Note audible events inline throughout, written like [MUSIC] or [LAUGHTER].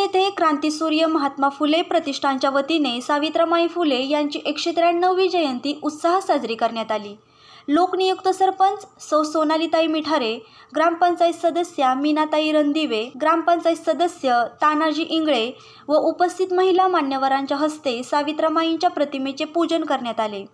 येथे क्रांतीसूर्य महात्मा फुले प्रतिष्ठानच्या वतीने सावित्रामाई फुले यांची एकशे त्र्याण्णवी जयंती उत्साहात साजरी करण्यात आली. लोकनियुक्त सरपंच सौ सोनालीताई मिठारे ग्रामपंचायत सदस्या मीनाताई रणदिवे ग्रामपंचायत सदस्य तानाजी इंगळे व उपस्थित महिला मान्यवरांच्या हस्ते सावित्रीमाईंच्या प्रतिमेचे पूजन करण्यात आले.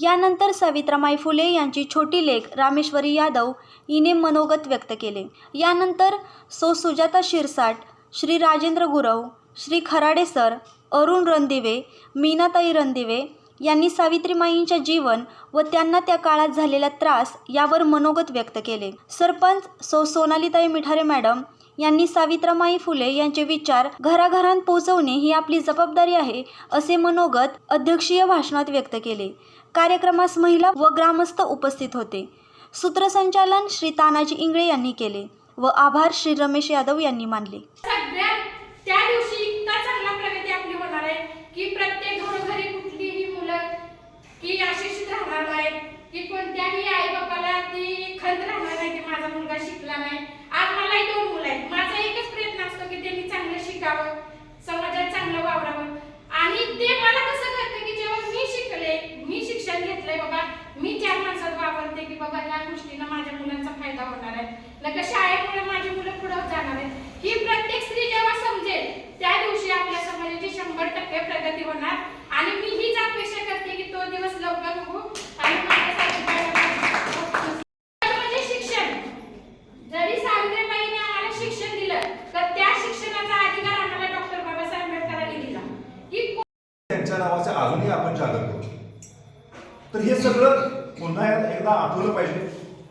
यानंतर सावित्रामाई फुले यांची छोटी लेख रामेश्वरी यादव हिने मनोगत व्यक्त केले. यानंतर सौ सुजाता शिरसाट श्री राजेंद्र गुरव श्री खराडे सर अरुण रणदिवे मीनाताई रणदिवे यांनी सावित्रीमाईंच्या जीवन व त्यांना त्या काळात झालेला त्रास यावर मनोगत व्यक्त केले. सरपंच सौ सोनालीताई मिठारे मॅडम यांनी सावित्रीमाई फुले यांचे विचार घराघरांत पोहोचवणे ही आपली जबाबदारी आहे असे मनोगत अध्यक्षीय भाषणात व्यक्त केले. कार्यक्रमास महिला व ग्रामस्थ उपस्थित होते. सूत्रसंचालन श्री तानाजी इंगळे यांनी केले. व आभार श्री रमेश यादव यांनी मानले. सगळ्यात त्या दिवशी इतका चांगला प्रगती आपली होणार आहे की प्रत्येक घरोघरी कुठलीही मुलं की अशिक्षित राहणार नाहीत की कोणत्याही आई बापाला ती खंत राहणार नाही की माझा मुलगा शिकला नाही. आज मलाही दोन मुलं आहेत. माझा एकच प्रयत्न असतो की त्यांनी चांगलं शिकावं समाजात चांगलं वावरावं. आणि ते मला कसं कळतं की जेव्हा मी शिकले मी शिक्षण घेतलंय बाबा मी चार माणसात वापरते की बाबा ह्या गोष्टीनं माझ्या मुलांचा फायदा होणार आहे नका शाळेमुळे माझी मुलं पुढे जाणार आहेत ही प्रत्येक स्त्री जेव्हा समजेल त्या दिवशी आपल्या समाजाची शंभर टक्के प्रगती होणार. आणि मी हीच अपेक्षा करते की तो दिवस लवकर होऊ आणि म्हणजे शिक्षण. जरी सावित्रीबाईने आम्हाला शिक्षण दिलं तर त्या शिक्षणाचा अधिकार आम्हाला डॉक्टर बाबासाहेब आंबेडकरांनी दिला. की त्यांच्या नावाचे अजूनही आपण जागर करू तर हे सगळं पुन्हा एकदा आठवलं पाहिजे.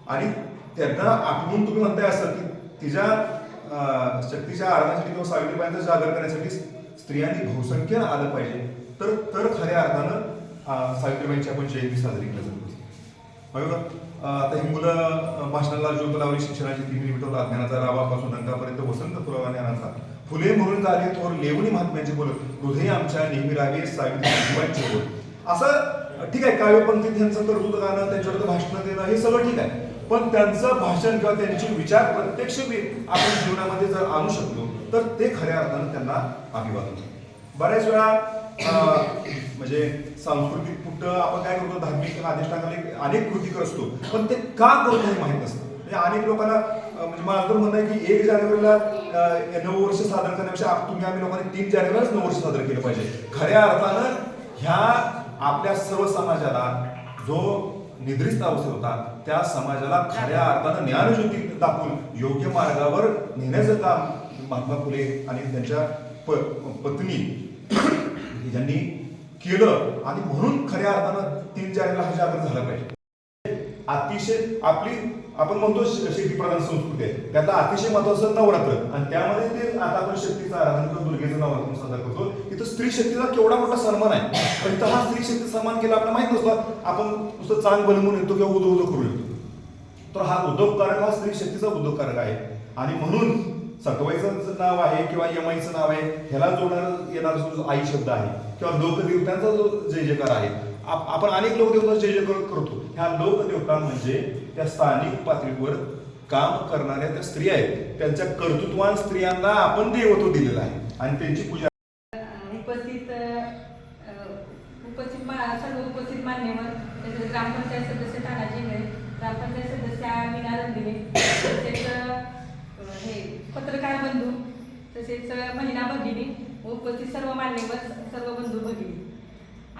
आणि त्यांना आठवून तुम्ही म्हणताय असं की तिच्या शक्तीच्या आराधनासाठी किंवा सावित्रीबाईंचा जागर करण्यासाठी स्त्रियांनी बहुसंख्य आलं पाहिजे. तर तर खऱ्या अर्थानं सावित्रीबाईंची आपण जयंती साजरी केली जाते. बरोबर आता ही मुलं भाषणाला ज्योत लावली शिक्षणाची तीन मिनिटं अज्ञानाचा रावापासून अंगापर्यंत वसंत फुलवा ज्ञानाचा. फुले म्हणून झाले थोर लेवणी महात्म्याचे बोल हृदय आमच्या नेहमी रागे सावित्रीबाईंचे बोल. असं ठीक आहे काव्यपंक्ती त्यांचं कर्तृत्व गाणं त्यांच्यावर भाषण देणं हे सगळं ठीक आहे. पण त्यांचं भाषण किंवा त्यांचे विचार प्रत्यक्ष आपण जीवनामध्ये जर आणू शकलो तर ते खऱ्या अर्थानं त्यांना अभिवादन बऱ्याच वेळा म्हणजे सांस्कृतिक कुठं आपण काय करतो धार्मिक आदेशाखाली अनेक कृती करतो पण ते का करतो हे माहीत नसतं. म्हणजे अनेक लोकांना म्हणजे मला तर म्हणणं आहे की एक जानेवारीला नऊ वर्ष सादर करण्यापेक्षा तुम्ही आम्ही लोकांनी तीन जानेवारीलाच नऊ वर्ष सादर केलं पाहिजे. खऱ्या अर्थानं ह्या आपल्या सर्व समाजाला जो निद्रिस्त अवस्थेत होता त्या समाजाला खऱ्या अर्थानं ज्ञानज्योती दाखवून योग्य मार्गावर नेण्याचं काम महात्मा फुले आणि त्यांच्या प- पत्नी [COUGHS] यांनी केलं आणि म्हणून खऱ्या अर्थानं तीन चार हा जागर झाला पाहिजे. अतिशय आपली आपण म्हणतो शेतीप्रधान संस्कृती आहे. त्यातलं अतिशय महत्वाचं नवरात्र. आणि त्यामध्ये ते आता आपण शक्तीचा आराधन करतो दुर्गेचं नवरात्र साजरा करतो. इथं स्त्री शक्तीचा केवढा मोठा सन्मान आहे. पण इथं हा स्त्री शक्ती सन्मान केला आपल्याला माहीत नसतं. आपण नुसतं चांग बनवून येतो किंवा उदो उदो करू येतो. तर हा उद्योगकारक हा स्त्री शक्तीचा उद्योगकारक आहे. आणि म्हणून सटवाईचं नाव आहे किंवा यमाईचं नाव आहे ह्याला जोडणार येणारा जो आई शब्द आहे किंवा लोकदेवतांचा जो जय जयकार आहे आप- आपण अनेक लोकदेवता जय जयकार करतो. ह्या लोकदेवता म्हणजे त्या स्थानिक पातळीवर काम करणाऱ्या त्या स्त्रिया आहेत. त्यांच्या कर्तृत्वान स्त्रियांना आपण देवत्व दिलेलं आहे. आणि त्यांची पूजा उपस्थित अ, उपस्थित मा- सर्व उपस्थित मान्यवर तसेच ग्रामपंचायत सदस्य तानाजी इंगळे ग्रामपंचायत सदस्य मीना रणदिवे तसेच अ, हे पत्रकार बंधू तसेच महिला भगिनी व उपस्थित सर्व मान्यवर सर्व बंधू भगिनी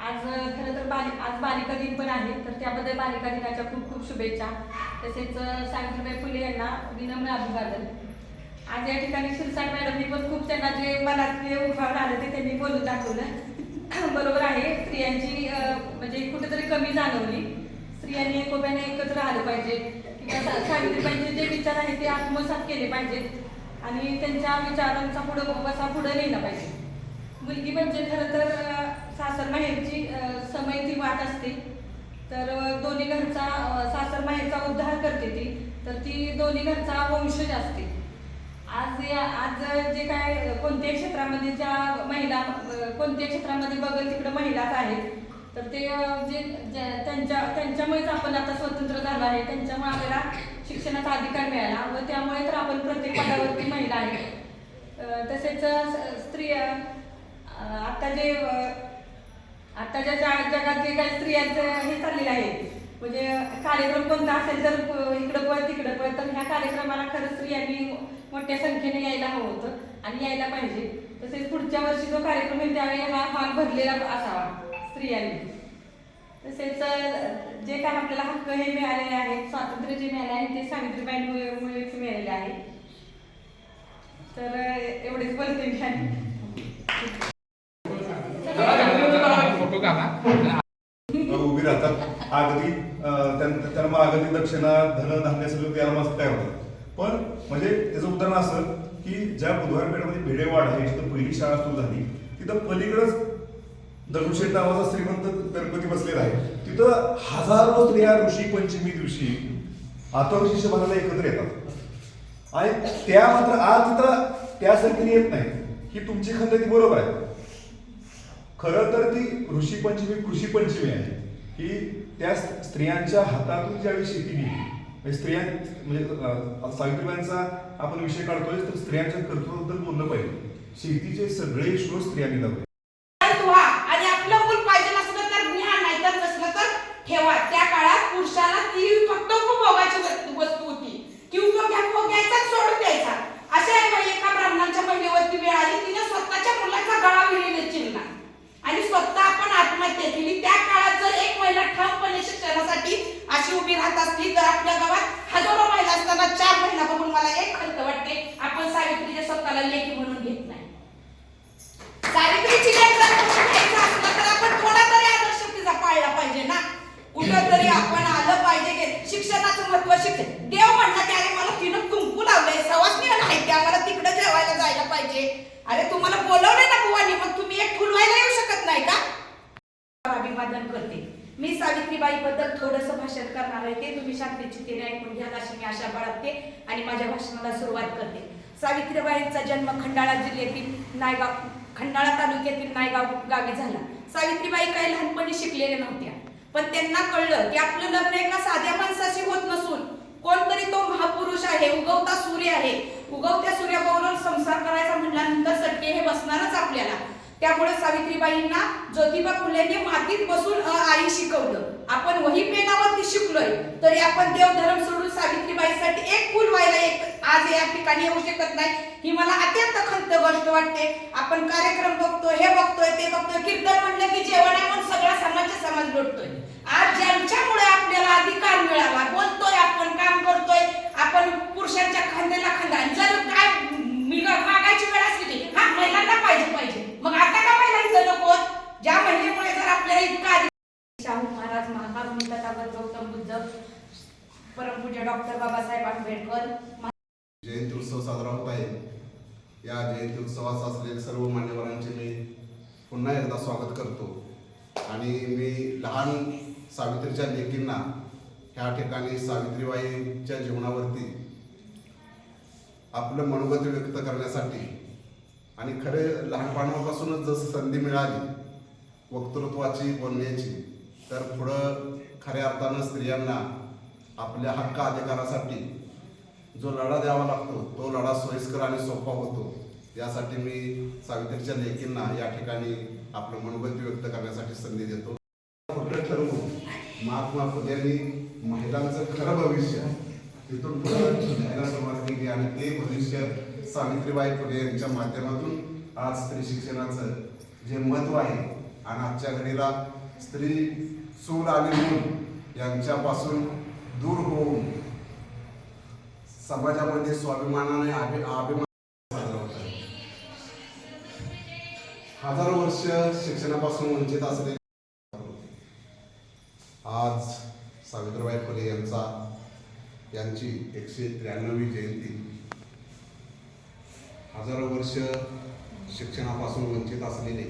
आज अ, खरं तर बाली आज बालिका दिन पण आहे तर त्याबद्दल बालिका दिनाच्या खूप खूप शुभेच्छा. तसेच सावित्रीबाई फुले यांना विनम्र अभिवादन. आज या ठिकाणी शिरसाट मॅडमनी पण खूप त्यांना जे मनात जे आलं ते त्यांनी बोलून दाखवलं. [CLEARS THROAT] बरोबर आहे स्त्रियांची म्हणजे कुठेतरी कमी जाणवली. स्त्रियांनी एकोप्याने एकत्र आलं पाहिजे. किंवा सावित्रीबाईंचे जे विचार आहेत ते आत्मसात केले पाहिजेत. आणि त्यांच्या विचारांचा पुढं बसा पुढं नेला पाहिजे. मुलगी म्हणजे खरं तर सासर माहेरची समय ती वाट असते. तर दोन्ही घरचा सासर माहेरचा उद्धार करते ती. तर ती दोन्ही घरचा वंशज असते आज या आज जे काय कोणत्याही क्षेत्रामध्ये ज्या महिला कोणत्या कोणत्याही क्षेत्रामध्ये बघल तिकडे महिलाच आहेत. तर ते जे त्यांच्या त्यांच्यामुळेच आपण आता स्वतंत्र झालो आहे. त्यांच्यामुळे आपल्याला शिक्षणाचा अधिकार मिळाला व त्यामुळे तर आपण प्रत्येक पदावरती महिला आहे तसेच स्त्रिया स्त्री आता जे आताच्या जगात जे काही स्त्रियांचं हे चाललेलं आहे म्हणजे कार्यक्रम कोणता असेल तर इकडं पळ तिकडं पळ तर ह्या कार्यक्रमाला खरं स्त्रियांनी मोठ्या संख्येने यायला हवं होतं आणि यायला पाहिजे. तसेच पुढच्या वर्षी जो कार्यक्रम आहे त्यावेळी हा हॉल भरलेला असावा स्त्रियांनी. तसेच जे काय आपल्याला हक्क हे मिळालेले आहेत स्वातंत्र्य जे मिळाले आहे ते सावित्रीबाईंमुळे मुळेच मिळालेले आहे. तर एवढेच बोलते मी. आणि उभी राहतात. अगदी त्यांना मग अगदी दक्षिणा धन धान्य सगळं त्याला मस्त तयार होतात. पण म्हणजे त्याचं उदाहरण असं की ज्या बुधवारपेठामध्ये भिडेवाड आहे जिथं पहिली शाळा सुरू झाली तिथं पलीकडच दगडूशेठ नावाचा श्रीमंत गणपती बसलेला आहे. तिथं हजारो स्त्रिया ऋषी पंचमी दिवशी आतवऋषी शोभाला एकत्र येतात. आणि त्या मात्र आज तिथं त्या संख्येने येत नाही. ही तुमची खंत ती बरोबर आहे. खरं तर ती ऋषी पंचमी कृषी पंचमी आहे. की त्या स्त्रियांच्या हातातून ज्यावेळी शेती गेली म्हणजे स्त्रियां म्हणजे सावित्रीबाईंचा आपण विषय काढतोय तर स्त्रियांच्या कर्तृत्वाबद्दल बोललं पाहिजे. शेतीचे सगळे शोध स्त्रियांनी लावले व्हा आणि आपलं मूल पाहिजे नसलं तर ज्ञान नाही तर नसलं तर ठेवा त्या काळात पुरुषाला ती फक्त उपभोगाची वस्तू वस्तू होती की उपभोग्या भोग्याचा सोडून द्यायचा अशा एका ब्राह्मणांच्या महिलेवरती वेळ आली तिने स्वतःच्या मुलाचा गळा विहिरीने चिरला आणि स्वतः आपण आत्महत्या केली त्या काळात जर एक महिला ठामपणे शिक्षणासाठी अशी उभी राहत असली तर आपल्या गावात हजारो महिला असताना चार महिला बघून मला एक खंत वाटते आपण सावित्रीच्या स्वतःला लेखी म्हणून घेत नाही सावित्रीची लेक जर म्हणून घ्यायचं असलं तर आपण थोडा तरी आदर्श तिचा पाळला पाहिजे ना कुठं तरी आपण आलं पाहिजे की शिक्षणाचं महत्त्व शिक्षण देव म्हणला की अरे मला तिनं कुंकू लावलंय सवासनी नाही त्या मला तिकडे जेवायला जायला पाहिजे अरे तुम्हाला बोलवले ना बुवानी मग तुम्ही एक फुलवायला येऊ शकत नाही का? अभिवादन करते. मी सावित्रीबाई बद्दल थोडस भाषण करणार आहे ते तुम्ही शांतचितीने ऐकून घ्याल अशी मी आशा बाळगते आणि माझ्या भाषणाला सुरुवात करते. सावित्रीबाईंचा जन्म खंडाळा जिल्ह्यातील नायगाव खंडाळा तालुक्यातील नायगाव गावी झाला. सावित्रीबाई काही लहानपणी शिकलेल्या नव्हत्या. पण त्यांना कळलं की आपलं लग्न एका साध्या माणसाशी होत नसून कोणतरी तो महापुरुष आहे उगवता सूर्य आहे. उगवत्या सूर्याबरोबर संसार करायचा म्हटल्यानंतर सटके हे बसणारच आपल्याला. त्यामुळे सावित्रीबाईंना ज्योतिबा फुलेंनी मातीत बसून अ, आई शिकवलं. आपण वही पेनावरती शिकलोय तरी आपण देवधर्म सोडून सावित्रीबाईसाठी एक फुल व्हायला एक आज या ठिकाणी येऊ शकत नाही. ही मला अत्यंत खंत गोष्ट वाटते. आपण कार्यक्रम बघतोय हे बघतोय ते बघतोय कीर्तन म्हणलं की जेवण आहे म्हणून सगळा समाजच्या समाज लोटतोय. आज ज्यांच्यामुळे आपल्याला अधिकार मिळाला बोलतोय आपण काम करतोय आपण पुरुषांच्या खांद्याला खांदा. जर काय मी मागायची वेळ असली हा महिलांना पाहिजे पाहिजे. मग आता का महिलांचं नको? ज्या महिलेमुळे जर आपल्याला इतका शाहू महाराज महाकारुणी तथागत गौतम बुद्ध परमपूज्य डॉक्टर बाबासाहेब आंबेडकर जयंती उत्सव साजरा होत आहे. या जयंती उत्सवास असलेले सर्व मान्यवरांचे मी पुन्हा एकदा स्वागत करतो. आणि मी लहान सावित्रीच्या लेकींना ह्या ठिकाणी सावित्रीबाईच्या जीवनावरती आपलं मनोगत व्यक्त करण्यासाठी आणि खरे लहानपणापासूनच जसं संधी मिळाली वक्तृत्वाची बोलण्याची तर पुढं खऱ्या अर्थानं स्त्रियांना आपल्या हक्क अधिकारासाठी जो लढा द्यावा लागतो तो लढा सोयीस्कर आणि सोपा होतो. यासाठी मी सावित्रीच्या लेकींना या ठिकाणी आपलं मनोगत व्यक्त करण्यासाठी संधी देतो. कुठं ठरवून महात्मा फुल्यांनी महिलांचं खरं भविष्य तिथून पुढे घ्यायला सुरुवात केली आणि ते भविष्य सावित्रीबाई फुले यांच्या माध्यमातून आज स्त्री शिक्षणाचं जे महत्त्व आहे आणि आजच्या घडीला स्त्री सूर आणि मूल यांच्यापासून दूर होऊन समाजामध्ये स्वाभिमानाने अभि अभिमान साजरा होत आहे. हजारो वर्ष शिक्षणापासून वंचित असलेले आज सावित्रीबाई फुले यांचा यांची एकशे त्र्याण्णवी जयंती. हजारो वर्ष शिक्षणापासून वंचित असलेले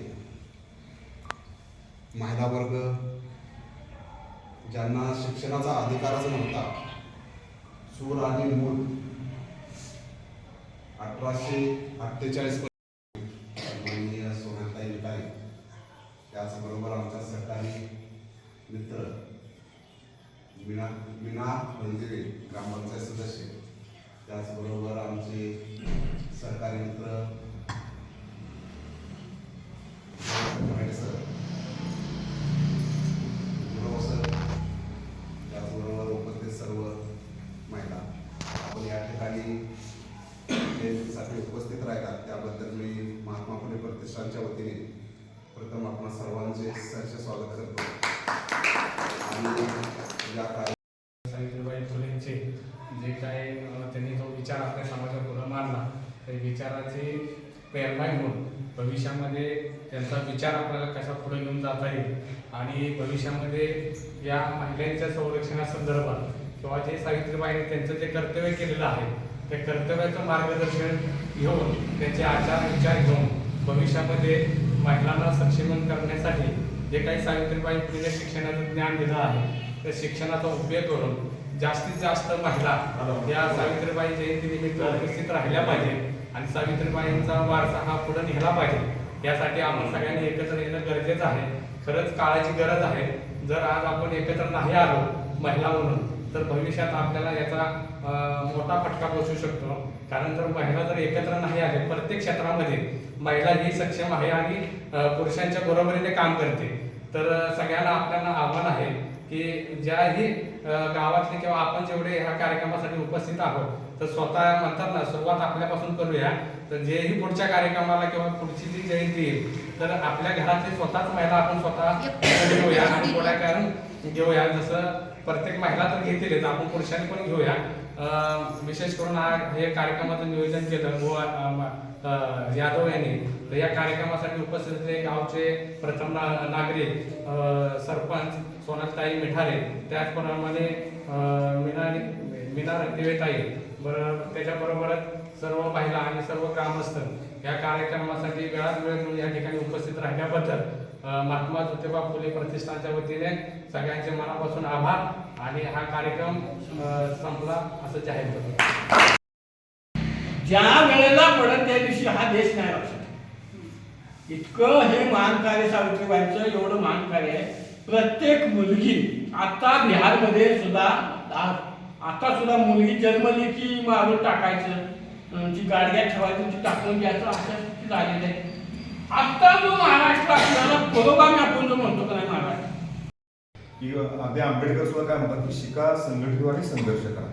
महिला वर्ग ज्यांना शिक्षणाचा अधिकारच नव्हता सूर आणि मूल अठराशे अठ्ठेचाळीस माननीय सोनाताई विटाळे त्याचबरोबर आमच्या सरकारी ग्रामपंचायत सदस्य त्याचबरोबर आमचे सहकारी मित्र भट सर गुरव सर त्याचबरोबर उपस्थित सर्व महिला आपण या ठिकाणी साठी उपस्थित राहिलात त्याबद्दल मी महात्मा फुले प्रतिष्ठानच्या वतीने प्रथम आपण सरचे स्वागत करतो आणि या सावित्रीबाई फुलेंचे जे काय त्यांनी जो विचार आपल्या समाजापुढं मांडला त्या विचाराची प्रेरणा घेऊन भविष्यामध्ये त्यांचा विचार आपल्याला कशा पुढे घेऊन जाता येईल आणि भविष्यामध्ये या महिलांच्या संरक्षणासंदर्भात किंवा जे सावित्रीबाईंनी त्यांचं जे कर्तव्य केलेलं आहे त्या कर्तव्याचं मार्गदर्शन घेऊन त्यांचे आचार विचार घेऊन भविष्यामध्ये महिलांना सक्षमीकरण करण्यासाठी जे काही सावित्रीबाई फुले शिक्षणाचं ज्ञान दिलं आहे त्या शिक्षणाचा उपयोग करून जास्तीत जास्त महिला या सावित्रीबाई जयंतीनिमित्त उपस्थित राहिल्या पाहिजे आणि सावित्रीबाईंचा वारसा हा पुढे नेला पाहिजे. यासाठी आपण सगळ्यांनी एकत्र येणं गरजेचं आहे. खरंच काळाची गरज आहे. जर आज आपण एकत्र नाही आलो महिला म्हणून तर भविष्यात आपल्याला याचा मोठा फटका बसू शकतो. कारण जर महिला जर एकत्र नाही आले प्रत्येक क्षेत्रामध्ये महिला ही सक्षम आहे आणि पुरुषांच्या बरोबरीने काम करते. तर सगळ्यांना आपल्याला आव्हान आहे की ज्याही गावातले किंवा आपण जेवढे ह्या कार्यक्रमासाठी उपस्थित आहोत तर स्वतः म्हणतात ना सुरुवात आपल्यापासून करूया. तर जेही पुढच्या कार्यक्रमाला किंवा पुढची जी जयंती येईल तर आपल्या घरातले स्वतःच महिला आपण स्वतः घेऊया आणि पुढाकार घेऊया. जसं प्रत्येक महिला तर घेतीलच आपण पुरुषांनी पण घेऊया. विशेष करून हा हे कार्यक्रमाचं नियोजन केलं गोवा यादव यांनी. तर या कार्यक्रमासाठी उपस्थित गावचे प्रथम ना- नागरिक सरपंच सोनलताई मिठारे. त्याचप्रमाणे मीना मीना रणदिवेताई बरं त्याच्याबरोबरच सर्व महिला आणि सर्व ग्रामस्थ या कार्यक्रमासाठी वेळात वेळ म्हणजे या ठिकाणी उपस्थित राहिल्याबद्दल महात्मा ज्योतिबा फुले प्रतिष्ठानच्या वतीने सगळ्यांचे मनापासून आभार. आणि हा कार्यक्रम संपला असं जाहीर करतो. ज्या वेळेला पडत त्या दिवशी हा देश नाही लक्षात इतकं हे महान कार्य सावित्रीबाईंचं एवढं महान कार्य आहे. प्रत्येक मुलगी आता बिहारमध्ये सुद्धा आता सुद्धा मुलगी जन्मली की मारून टाकायचं जी गाडग्या ठेवायचं ती टाकून घ्यायचं अशा झालेलं आहे. आता जो महाराष्ट्र आपल्याला पुरोगामी आपण जो म्हणतो का नाही महाराष्ट्र की अगदी आंबेडकर सुद्धा काय म्हणतात की शिका संघटित आणि संघर्ष करा.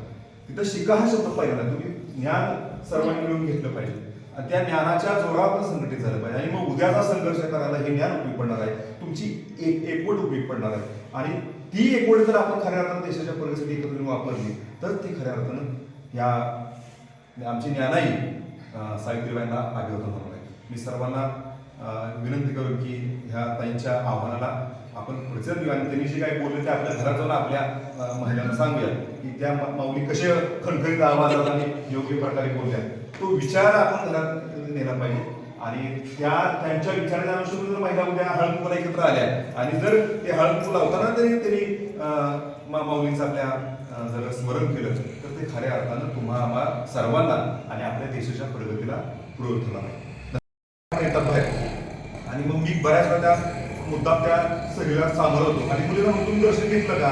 तिथं शिका हा शब्द पाहिजे ना तुम्ही ज्ञान सर्वांनी मिळून घेतलं पाहिजे. आणि त्या ज्ञानाच्या जोरावर संघटित झालं पाहिजे. आणि मग उद्याचा संघर्ष करायला हे ज्ञान उपयोग पडणार आहे. तुमची एक एकवट उपयोग पडणार आहे. आणि ती एकवट जर आपण खऱ्या अर्थानं देशाच्या प्रगतीसाठी एकत्र वापरली तर ती खऱ्या अर्थानं या आमची ज्ञानाई सावित्रीबाईंना अभिवादन होणार आहे. मी सर्वांना विनंती करू की ह्या ताईंच्या आव्हानाला आपण प्रतिसाद देऊ आणि त्यांनी जे काही बोलले ते आपल्या घरात जाऊन आपल्या महिलांना सांगूया की त्या माऊली कसे खणखणीत आवाजात आणि योग्य प्रकारे बोलल्या. तो विचार आपण घरात नेला पाहिजे. आणि त्या त्यांच्या विचाराच्या अनुषंगाने जर महिला उद्या हळदकुला एकत्र आल्या आणि जर ते हळदकू लावताना तरी त्यांनी मा- माऊलींचं आपल्या जर स्मरण केलं तर ते खऱ्या अर्थानं तुम्हा आम्हा सर्वांना आणि आपल्या देशाच्या प्रगतीला पूरक ठरणार आणि मग मी बऱ्याच वेळा मुद्दा त्या सहलीला सामोरं होतो. आणि मुलीला मग तुम्ही दर्शन घेतलं का?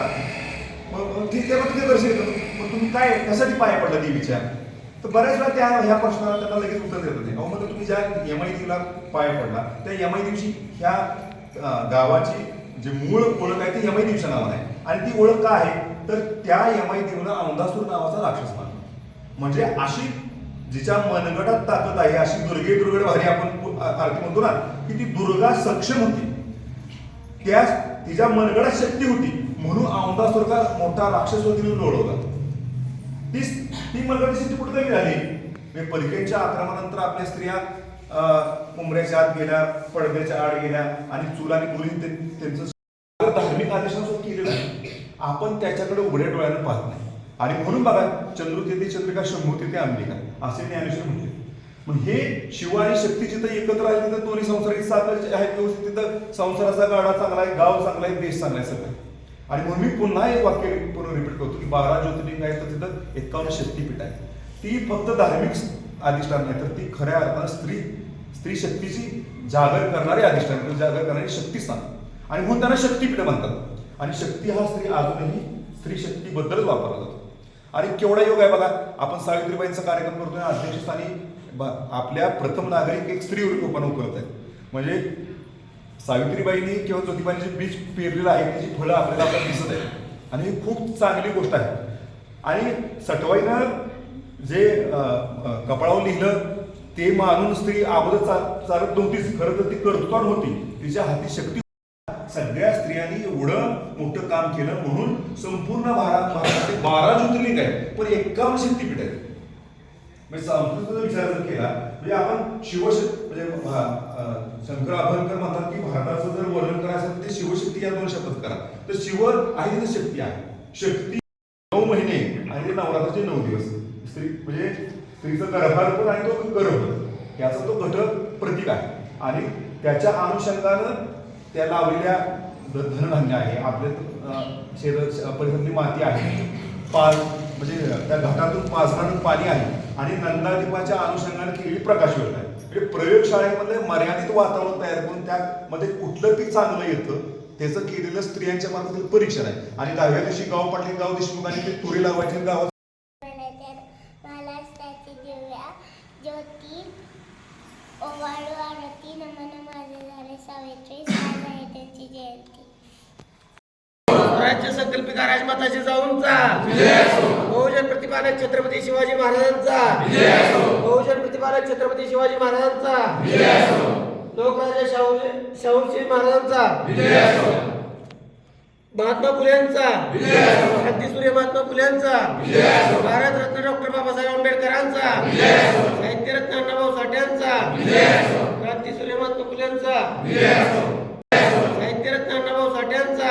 मग ठीक आहे मग तुम्ही दर्शन घेतलं. मग तुम्ही काय कशासाठी पाया पडला देवीच्या तर बऱ्याच वेळा त्या ह्या प्रश्नाला त्यांना लगेच उत्तर देत होते. अहो म्हणजे तुम्ही ज्या एम आय पाया पडला त्या एम आय दिवशी ह्या गावाची जे मूळ ओळख आहे ती एम आय दिवच्या नावाने आहे. आणि ती ओळख का आहे? तर त्या एम आय देवीला औंधासूर नावाचा राक्षस मानला म्हणजे अशी जिच्या मनगटात ताकद आहे अशी दुर्गे दुर्गड भारी आपण आरती म्हणतो ना की ती दुर्गा सक्षम होती. त्या तिच्या मनगडात शक्ती होती. म्हणून औंधासुरका मोठा राक्षस वगैरे लोळवला ती ती मनगडाची शक्ती कुठे कमी झाली म्हणजे परिकेच्या आक्रमणानंतर आपल्या स्त्रिया अं, उमऱ्याच्या आत गेल्या पडद्याच्या आड गेल्या आणि चूल आणि मुली त्यांचं धार्मिक आदेशांसोबत केलेलं आहे. आपण त्याच्याकडे उघड्या डोळ्यानं पाहत नाही. आणि म्हणून बघा चंद्र तेथे चंद्रिका शंभू तेथे अंबिका. असे ज्ञानेश्वर म्हणले मग हे शिव आणि शक्ती जिथं एकत्र आहे तिथं दोन्ही संसार साथ आहेत व्यवस्थित तिथं संसाराचा गाडा चांगला आहे गाव चांगला आहे देश चांगला आहे सगळं. आणि म्हणून मी पुन्हा एक वाक्य पुन्हा रिपीट करतो की बारा ज्योतिर्लिंग आहे तर तिथं एकावन्न शक्तीपीठ आहे ती फक्त धार्मिक अधिष्ठान नाही तर ती खऱ्या अर्थानं स्त्री स्त्री शक्तीची जागर करणारी अधिष्ठान म्हणजे जागर करणारी शक्तीस्थान. आणि म्हणून त्यांना शक्तीपीठ म्हणतात. आणि शक्ती हा स्त्री अजूनही स्त्री शक्तीबद्दलच वापरला जातो. आणि केवढा योग आहे बघा आपण सावित्रीबाईंचा कार्यक्रम करतोय अध्यक्षस्थानी आपल्या प्रथम नागरिक एक स्त्री ओपन करत आहेत. म्हणजे सावित्रीबाईंनी किंवा ज्योतिबाईंनी जे बीज पेरलेलं आहे त्याची फळं आपल्याला आपल्याला दिसत आहेत. आणि ही खूप चांगली गोष्ट आहे. आणि सटवाईनं जे कपाळावर लिहिलं ते मानून स्त्री अगोदर चा- चालत नव्हतीच खरं तर ती कर्तृत्वान होती. तिच्या हाती शक्ती सगळ्या स्त्रियांनी एवढं मोठं काम केलं म्हणून संपूर्ण भारत भारतामध्ये बारा ज्योतिर्लिंग आहे पण एक्कावन्न शक्तीपीठ आहे म्हणजे संस्कृतीचा विचार जर केला म्हणजे आपण शिवशक्ती म्हणजे भा- शंकर अभयंकर म्हणतात की भारताचं जर वर्णन करायचं असेल तर ते शिवशक्ती या दोन शब्दात करा. तर शिव आहे तिथे शक्ती आहे. शक्ती नऊ महिने आणि ते नवरात्राचे नऊ दिवस. स्त्री म्हणजे स्त्रीचं गर्भारपण आणि तो गर्भ. याचा तो घटक प्रतीक आहे. आणि त्याच्या अनुषंगानं त्या लावलेल्या धनधान्य आहे. आपल्या शेत परिसरातली माती आहे. पाल म्हणजे त्या घाटातून पाझरणारं पाणी आहे आणि नंदादीपाच्या अनुषंगाने केलेली प्रकाश योजना आहे. म्हणजे प्रयोगशाळेमध्ये मर्यादित वातावरण तयार करून त्यामध्ये कुठलं पीक चांगलं येतं त्याचं केलेलं स्त्रियांच्या मार्फत परीक्षण आहे. आणि दहाव्या दिवशी गाव पाटील गाव देशमुखांनी ते तुरी लावायचे गावात महाराष्ट्राची दिव्या ज्योती ओवाळू आरती नमन माझे झाले सावित्री आज आहे त्यांची जयंती राज्य संकल्पिका राजमाताशी जाऊनचा बहुजन प्रतिपादक छत्रपती शिवाजी महाराजांचा. बहुजन प्रतिपादक छत्रपती शिवाजी महाराजांचा. लोकराजा शाहू शाहूजी महाराजांचा. महात्मा फुलेंचा सूर्य महात्मा फुलेंचा भारतरत्न डॉक्टर बाबासाहेब आंबेडकरांचा. साहित्यरत्न अण्णाभाऊ साठ्यांचा क्रांतीसूर्य महात्मा फुलेंचा साहित्यरत्न अण्णाभाऊ साठ्यांचा